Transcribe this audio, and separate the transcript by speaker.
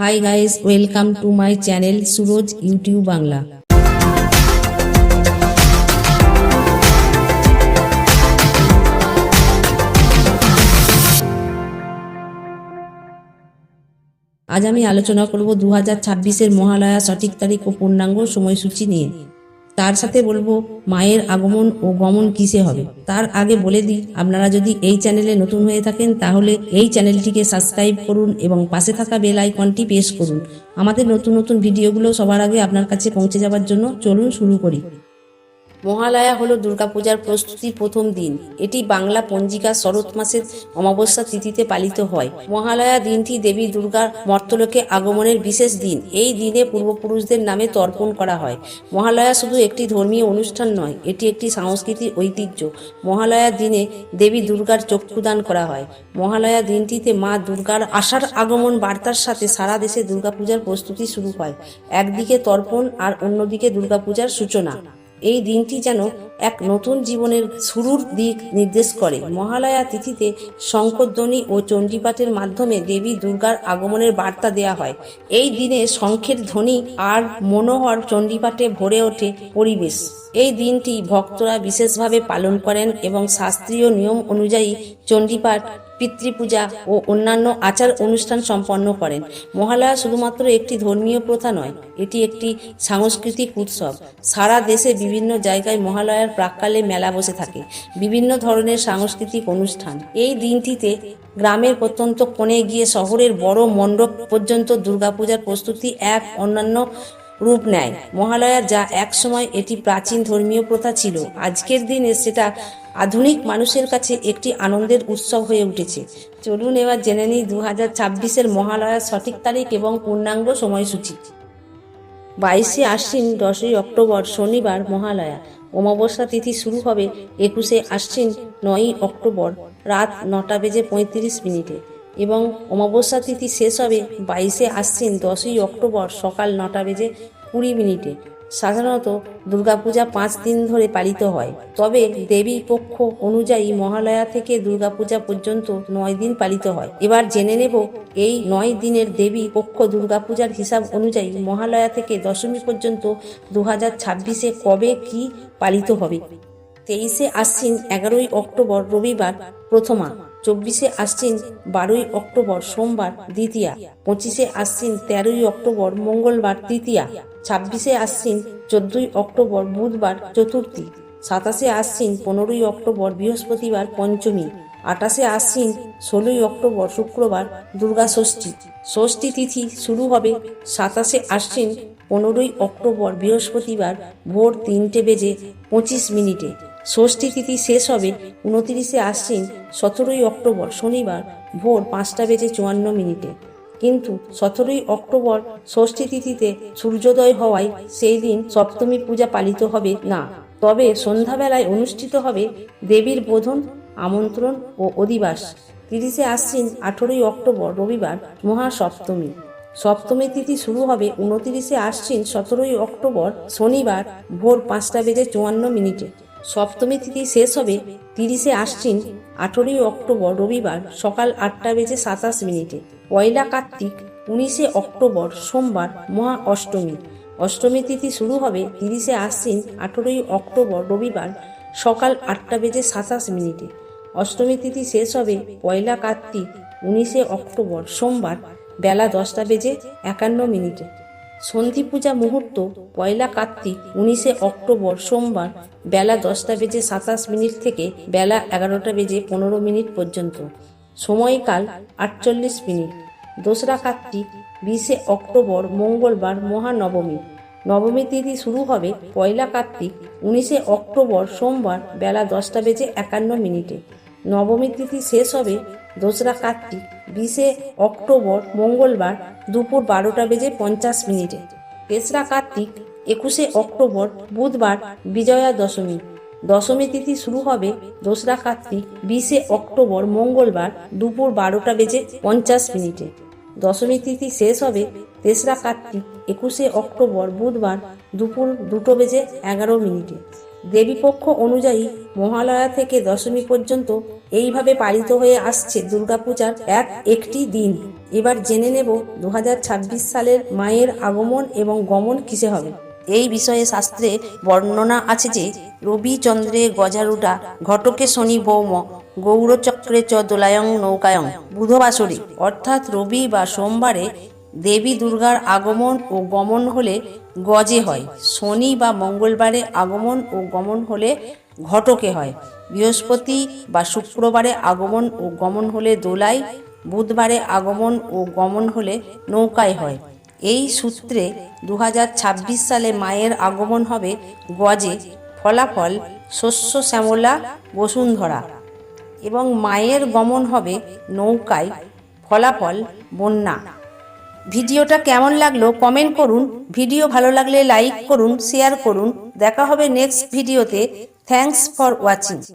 Speaker 1: Hi guys welcome to my channel Suraj YouTube Bangla আজ আমি আলোচনা করব দু হাজার ছাব্বিশের মহালয়া সঠিক তারিখ ও পূর্ণাঙ্গ সময়সূচি নিয়ে। তার সাথে বলব, মায়ের আগমন ও গমন কিসে হবে? তার আগে বলে দিই, আপনারা যদি এই চ্যানেলে নতুন হয়ে থাকেন, তাহলে এই চ্যানেলটিকে সাবস্ক্রাইব করুন এবং পাশে থাকা বেল আইকনটি প্রেস করুন। আমাদের নতুন নতুন ভিডিওগুলো সবার আগে আপনার কাছে পৌঁছে যাওয়ার জন্য চলুন শুরু করি। মহালয়া হলো দুর্গাপূজার প্রস্তুতির প্রথম দিন। এটি বাংলা পঞ্জিকা শরৎ মাসের অমাবস্যা তিথিতে পালিত হয়। মহালয়া দিনটি দেবী দুর্গার মর্তলোকে আগমনের বিশেষ দিন। এই দিনে পূর্বপুরুষদের নামে তর্পণ করা হয়। মহালয়া শুধু একটি ধর্মীয় অনুষ্ঠান নয়, এটি একটি সাংস্কৃতিক ঐতিহ্য। মহালয়ার দিনে দেবী দুর্গার চক্ষুদান করা হয়। মহালয়া দিনটিতে মা দুর্গার আশার আগমন বার্তার সাথে সারা দেশে দুর্গাপূজার প্রস্তুতি শুরু হয়। একদিকে তর্পণ আর অন্যদিকে দুর্গাপূজার সূচনা। এই দিনটি যেন এক নতুন জীবনের শুরুর দিক নির্দেশ করে। মহালয়া তিথিতে শঙ্করধ্বনি ও চণ্ডীপাঠের মাধ্যমে দেবী দুর্গার আগমনের বার্তা দেয়া হয়। এই দিনে শঙ্খের ধ্বনি আর মনোহর চণ্ডীপাঠে ভরে ওঠে পরিবেশ। এই দিনটি ভক্তরা বিশেষভাবে পালন করেন এবং শাস্ত্রীয় নিয়ম অনুযায়ী চণ্ডীপাঠ পিতৃপূজা ও অন্যান্য আচার অনুষ্ঠান সম্পন্ন করেন। মহালয়া শুধুমাত্র একটি ধর্মীয় প্রথা নয়, এটি একটি সাংস্কৃতিক উৎসব। সারা দেশে বিভিন্ন জায়গায় মহালয়ার প্রাককালে মেলা বসে থাকে, বিভিন্ন ধরনের সাংস্কৃতিক অনুষ্ঠান। এই দিনটিতে গ্রামের প্রত্যন্ত কোণে গিয়ে শহরের বড় মণ্ডপ পর্যন্ত দুর্গাপূজার প্রস্তুতি এক অন্যান্য রূপ নেয়। মহালয়ার যা একসময় এটি প্রাচীন ধর্মীয় প্রথা ছিল, আজকের দিনে সেটা আধুনিক মানুষের কাছে একটি আনন্দের উৎসব হয়ে উঠেছে। চলুন এবার জেনে নিই দু হাজার ছাব্বিশের মহালয়ার সঠিক তারিখ এবং পূর্ণাঙ্গ সময়সূচি। বাইশে আশ্বিন, দশই অক্টোবর শনিবার মহালয়া। অমাবস্যা তিথি শুরু হবে একুশে আশ্বিন, নয়ই অক্টোবর রাত নটা বেজে পঁয়ত্রিশ মিনিটে। এবং অমাবস্যা তিথি শেষ হবে বাইশে আশ্বিন, দশই অক্টোবর সকাল নটা বেজে কুড়ি মিনিটে। সাধারণত দুর্গাপূজা পাঁচ দিন ধরে পালিত হয়। তবে দেবী পক্ষ অনুযায়ী মহালয়া থেকে দুর্গাপূজা পর্যন্ত নয় দিন পালিত হয়। এবার জেনে নেব, এই নয় দিনের দেবী পক্ষ দুর্গাপূজার হিসাব অনুযায়ী মহালয়া থেকে দশমী পর্যন্ত দু হাজার ছাব্বিশে কবে কি পালিত হবে? তেইশে আশ্বিন, এগারোই অক্টোবর, রবিবার, প্রথমা। চব্বিশে আশ্বিন বারোই অক্টোবর সোমবার দ্বিতীয়া, পঁচিশে আশ্বিন তেরোই অক্টোবর মঙ্গলবার তৃতীয়া, ছাব্বিশে আশ্বিন চোদ্দই অক্টোবর বুধবার চতুর্থী, সাতাশে আশ্বিন পনেরোই অক্টোবর বৃহস্পতিবার পঞ্চমী, আঠাশে আশ্বিন ষোলোই অক্টোবর শুক্রবার দুর্গা ষষ্ঠী। ষষ্ঠী তিথি শুরু হবে সাতাশে আশ্বিন পনেরোই অক্টোবর বৃহস্পতিবার ভোর তিনটে বেজে পঁচিশ মিনিটে। ষষ্ঠী তিথি শেষ হবে উনতিরিশে আশ্বিন, সতেরোই অক্টোবর, শনিবার, ভোর পাঁচটা বেজে চুয়ান্ন মিনিটে। কিন্তু সতেরোই অক্টোবর ষষ্ঠী তিথিতে সূর্যোদয় হওয়ায় সেই দিন সপ্তমী পূজা পালিত হবে না। তবে সন্ধ্যাবেলায় অনুষ্ঠিত হবে দেবীর বোধন, আমন্ত্রণ ও অধিবাস। তিরিশে আশ্বিন, আঠেরোই অক্টোবর, রবিবার, মহাসপ্তমী। সপ্তমী তিথি শুরু হবে উনতিরিশে আশ্বিন, সতেরোই অক্টোবর, শনিবার, ভোর পাঁচটা বেজে চুয়ান্ন মিনিটে। সপ্তমী তিথি শেষ হবে তিরিশে আশ্বিন, আঠেরোই অক্টোবর রবিবার সকাল আটটা বেজে সাতাশ মিনিটে। পয়লা কার্তিক, উনিশে অক্টোবর সোমবার, মহা অষ্টমী। অষ্টমী তিথি শুরু হবে তিরিশে আশ্বিন, আঠেরোই অক্টোবর রবিবার সকাল আটটা বেজে সাতাশ মিনিটে। অষ্টমী তিথি শেষ হবে পয়লা কার্তিক, উনিশে অক্টোবর সোমবার বেলা দশটা বেজে একান্ন মিনিটে। সন্ধি পূজা মুহূর্ত, পয়লা কার্তিক, উনিশে অক্টোবর, সোমবার, বেলা দশটা বেজে সাতাশ মিনিট থেকে বেলা এগারোটা বেজে পনেরো মিনিট পর্যন্ত। সময়কাল আটচল্লিশ মিনিট। দোসরা কার্তিক, বিশে অক্টোবর, মঙ্গলবার, মহানবমী। নবমী তিথি শুরু হবে পয়লা কার্তিক, উনিশে অক্টোবর, সোমবার, বেলা দশটা বেজে একান্ন মিনিটে। নবমী তিথি শেষ হবে দোসরা কার্তিক, বিশে অক্টোবর, মঙ্গলবার দুপুর বারোটা বেজে পঞ্চাশ মিনিটে। তেসরা কার্তিক, একুশে অক্টোবর, বুধবার বিজয়া দশমী। দশমী তিথি শুরু হবে দোসরা কার্তিক, বিশে অক্টোবর, মঙ্গলবার দুপুর বারোটা বেজে পঞ্চাশ মিনিটে। দশমী তিথি শেষ হবে তেসরা কার্তিক, একুশে অক্টোবর, বুধবার দুপুর দুটো বেজে এগারো মিনিটে। দেবীপক্ষ অনুযায়ী মহালয়া থেকে দশমী পর্যন্ত এইভাবে পালিত হয়ে আসছে দুর্গাপূজার এক একটি দিন। এবার জেনে নেব দু হাজার ছাব্বিশ সালের মায়ের আগমন এবং গমন কিসে হবে। এই বিষয়ে শাস্ত্রে বর্ণনা আছে যে রবি চন্দ্রে গজারুটা ঘটকে শনি বৌম, গৌরচক্রে চ দোলায়ং নৌকায়ং, বুধবাসরে, অর্থাৎ রবি বা সোমবারে দেবী দুর্গার আগমন ও গমন হলে গজে হয়। শনি বা মঙ্গলবারে আগমন ও গমন হলে ঘটকে হয়। বৃহস্পতি বা শুক্রবারে আগমন ও গমন হলে দোলায়, বুধবারে আগমন ও গমন হলে নৌকায় হয়। এই সূত্রে দু হাজার ছাব্বিশ সালে মায়ের আগমন হবে গজে। ফলাফল শস্য শ্যামলা, বসুন্ধরা এবং মায়ের গমন হবে নৌকায়। ফলাফল বন্যা। ভিডিওটা কেমন লাগল কমেন্ট করুন। ভিডিও ভালো লাগলে লাইক করুন, শেয়ার করুন। দেখা হবে নেক্সট ভিডিওতে। Thanks for watching